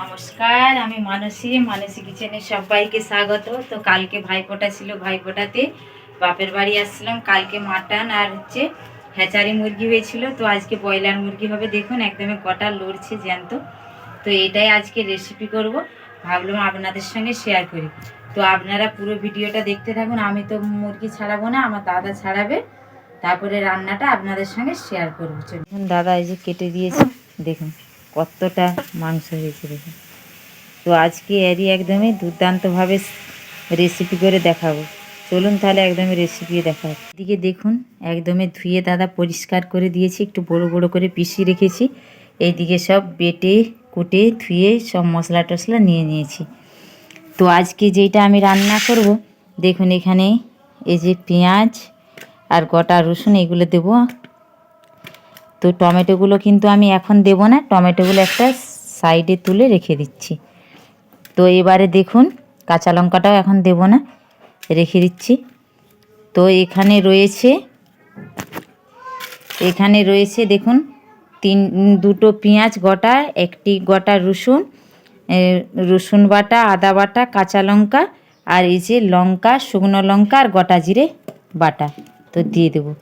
নমস্কার, আমি মানসী মানসী কিচেনে সবাইকে স্বাগত। তো কালকে ভাইফোঁটা ছিল ভাইফোঁটাতে, বাপের বাড়ি আসছিলাম, কালকে মাটন আর হচ্ছে হ্যাচারি মুরগি হয়েছিল। তো আজকে ব্রয়লার মুরগি হবে, দেখুন একদমই কটা লড়ছে জ্যান্ত। তো এটাই আজকে রেসিপি করব, ভাবলাম আপনাদের সঙ্গে শেয়ার করি। তো আপনারা পুরো ভিডিওটা দেখতে থাকুন, আমি তো মুরগি ছাড়াবো না, আমার দাদা ছাড়াবে। তারপরে রান্নাটা আপনাদের সঙ্গে শেয়ার করব। চলুন, দাদা এই যে কেটে দিয়েছে, দেখুন। কতটা মাংস হয়েছে দেখুন তো আজকে এরই একদমই দুর্দান্তভাবে রেসিপি করে দেখাবো। চলুন তাহলে একদমই রেসিপি দেখা এদিকে দেখুন, একদমই ধুয়ে দাদা পরিষ্কার করে দিয়েছি, একটু বড় বড় করে পিষিয়ে রেখেছি। এইদিকে সব বেটে, কুটে, ধুয়ে সব মশলা টশলা নিয়ে নিয়েছি। তো আজকে যেটা আমি রান্না করব, দেখুন এখানে এই যে পেঁয়াজ আর গোটা রসুন, এগুলো দেবো তো টমেটোগুলো কিন্তু আমি এখন দেব না, টমেটোগুলো একটা সাইডে তুলে রেখে দিচ্ছি। তো এবারে দেখুন, কাঁচা লঙ্কাটাও এখন দেব না, রেখে দিচ্ছি। তো এখানে রয়েছে এখানে রয়েছে দেখুন, তিন, দুটো পেঁয়াজ গোটা, একটি গোটা রসুন রসুন বাটা, আদা বাটা, কাঁচা লঙ্কা, আর এই যে লঙ্কা, শুকনো লঙ্কা আর গোটা জিরে বাটা। তো দিয়ে দেবো।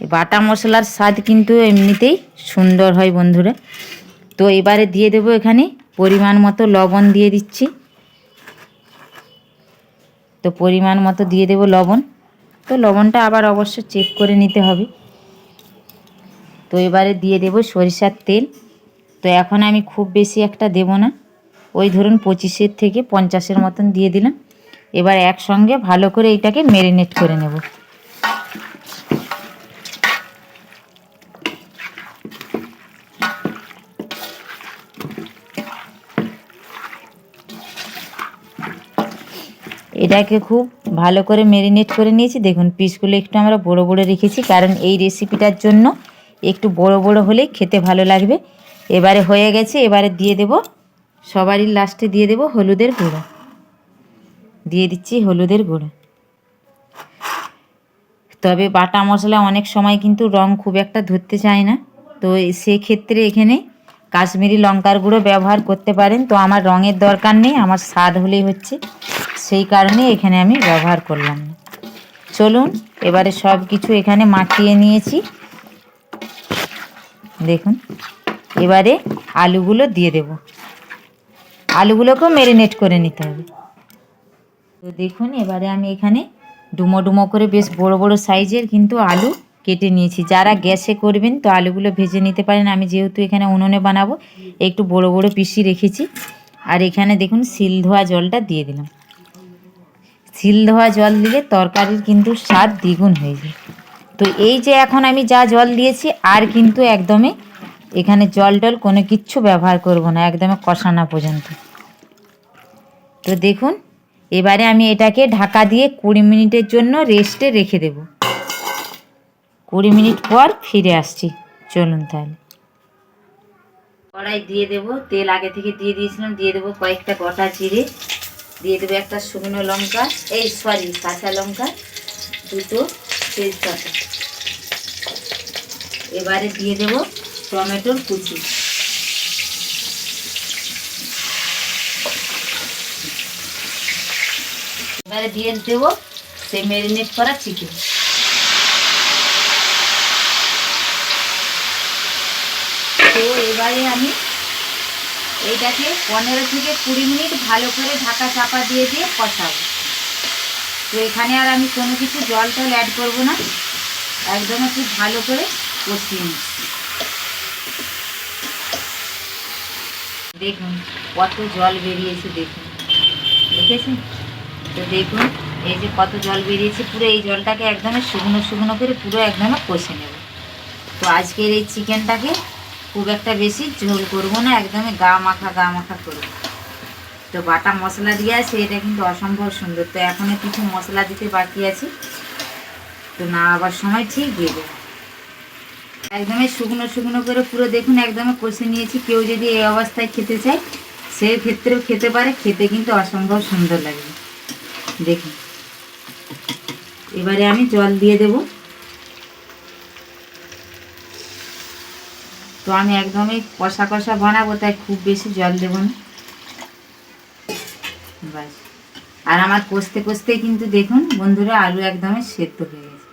বাটা মশলার স্বাদ কিন্তু এমনিতেই সুন্দর হয় বন্ধুরা। তো এবারে দিয়ে দেবো এখানে পরিমাণ মতো লবণ দিয়ে দিচ্ছি। তো পরিমাণ মতো দিয়ে দেবো লবণ। তো লবণটা আবার অবশ্য চেক করে নিতে হবে। তো এবারে দিয়ে দেবো সরিষার তেল। তো এখন আমি খুব বেশি একটা দেব না। ওই ধরুন পঁচিশের থেকে পঞ্চাশের মতন দিয়ে দিলাম। এবার একসঙ্গে ভালো করে এটাকে ম্যারিনেট করে নেব। এটাকে খুব ভালো করে ম্যারিনেট করে নিয়েছি। দেখুন পিসগুলো একটু আমরা বড় বড় রেখেছি, কারণ এই রেসিপিটার জন্য একটু বড় বড় হলেই খেতে ভালো লাগবে। এবারে হয়ে গেছে, এবারে দিয়ে দেব, সবারই লাস্টে দিয়ে দেব হলুদের গুঁড়ো। দিয়ে দিচ্ছি হলুদের গুঁড়ো। তবে বাটা মশলা অনেক সময় কিন্তু রং খুব একটা ধরতে চায় না। তো সেক্ষেত্রে এখানে কাশ্মীরি লঙ্কার গুঁড়ো ব্যবহার করতে পারেন। তো আমার রঙের দরকার নেই, আমার স্বাদ হলেই হচ্ছে। সেই কারণে এখানে আমি ব্যবহার করলাম চলুন, এবারে সব কিছু এখানে মাখিয়ে নিয়েছি। দেখুন, এবারে আলুগুলো দিয়ে দেব। আলুগুলোকেও ম্যারিনেট করে নিতে হবে। তো দেখুন, এবারে আমি এখানে ডুমো ডুমো করে বেশ বড় বড় সাইজের কিন্তু আলু কেটে নিয়েছি। যারা গ্যাসে করবেন তো আলুগুলো ভেজে নিতে পারেন। আমি যেহেতু এখানে উনুনে বানাবো, একটু বড় বড় পিসি রেখেছি। আর এখানে দেখুন, সিল ধোয়া জলটা দিয়ে দিলাম। সিল ধোয়া জল দিলে তরকারির কিন্তু স্বাদ দ্বিগুণ হয়ে যায়। তো এই যে এখন আমি যা জল দিয়েছি, আর কিন্তু একদমই এখানে জল টল কোনো কিচ্ছু ব্যবহার করব না একদমই কষানো পর্যন্ত। তো দেখুন, এবারে আমি এটাকে ঢাকা দিয়ে কুড়ি মিনিটের জন্য রেস্টে রেখে দেব। কুড়ি মিনিট পর ফিরে আসছি। চলুন তাহলে। কড়াই দিয়ে দেব। তেল আগে থেকে দিয়ে দিয়েছিলাম। দিয়ে দেবো কয়েকটা গোটা জিরে। দিয়ে দেবো একটা শুকনো লঙ্কা। এই সরি কাঁচা লঙ্কা। দুটো তেজপাতা। এবারে দিয়ে দেব টমেটোর কুচি। এবারে দিয়ে দেবো সেই ম্যারিনেট করা চিকেন এবারে আমি এইটাকে পনেরো থেকে কুড়ি মিনিট ভালো করে ঢাকা চাপা দিয়ে দিয়ে কষাবো। তো এখানে আর আমি কোনো কিছু জল টল অ্যাড করব না। একদম খুব ভালো করে কষিয়ে নিচ্ছি। দেখুন, কত জল বেরিয়েছে, দেখুন। দেখেছেন? তো দেখুন, এই যে কত জল বেরিয়েছে, পুরো এই জলটাকে একদমই শুকনো শুকনো করে পুরো একদমই কষে নেব। তো আজকের এই চিকেনটাকে খুব একটা বেশি ঝোল করব না, একদমই গা মাখা গা মাখা করব। তো বাটা মশলা দিয়ে আছে, এটা কিন্তু অসম্ভব সুন্দর। তো এখনও কিছু মশলা দিতে বাকি আছে। তো না আবার সময় ঠিক দিয়ে দেবো। একদমই শুকনো শুকনো করে পুরো দেখুন, একদমই কষে নিয়েছি। কেউ যদি এই অবস্থায় খেতে চায় সেই ক্ষেত্রেও খেতে পারে, খেতে কিন্তু অসম্ভব সুন্দর লাগবে। দেখুন। এবারে আমি জল দিয়ে দেব। তো আমি একদমই কষা কষা বানাবো, তাই খুব বেশি জল দেবো না। ব্যাস। আর আমার কষতে কষতে কিন্তু দেখুন বন্ধুরা আলু একদমই সেদ্ধ হয়ে গেছে।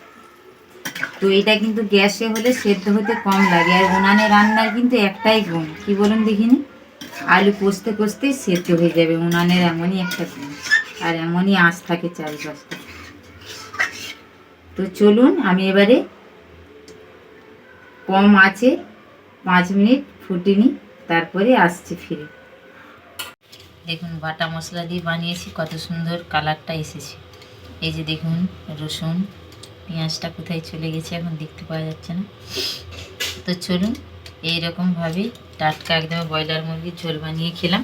তো এটা কিন্তু গ্যাসে হলে সেদ্ধ হতে কম লাগে, আর উনানে রান্নার কিন্তু একটাই গুণ। কি বলুন দেখিনি? আলু কষতে কষতেই সেদ্ধ হয়ে যাবে, উনানের এমনই একটা গুণ। আর এমনই আঁচ থাকে চারিপাশে। তো চলুন আমি এবারে কম আছে পাঁচ মিনিট ফুটিনি, তারপরে আসছি ফিরে। দেখুন, বাটা মশলা দিয়ে বানিয়েছি, কত সুন্দর কালারটা এসেছে। এই যে দেখুন, রসুন, পেঁয়াজটা কোথায় চলে গেছে এখন দেখতে পাওয়া যাচ্ছে না। তো চলুন এইরকমভাবে টাটকা একদম ব্রয়লার মুরগির ঝোল বানিয়ে খেলাম।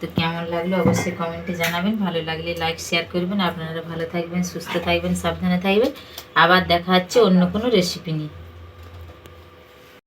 তো কেমন লাগল অবশ্যই কমেন্টে জানাবেন। ভালো লাগলে লাইক, শেয়ার করবেন। আপনারা ভালো থাকবেন, সুস্থ থাকবেন, সাবধানে থাকবেন। আবার দেখা হচ্ছে অন্য কোনো রেসিপি নিয়ে।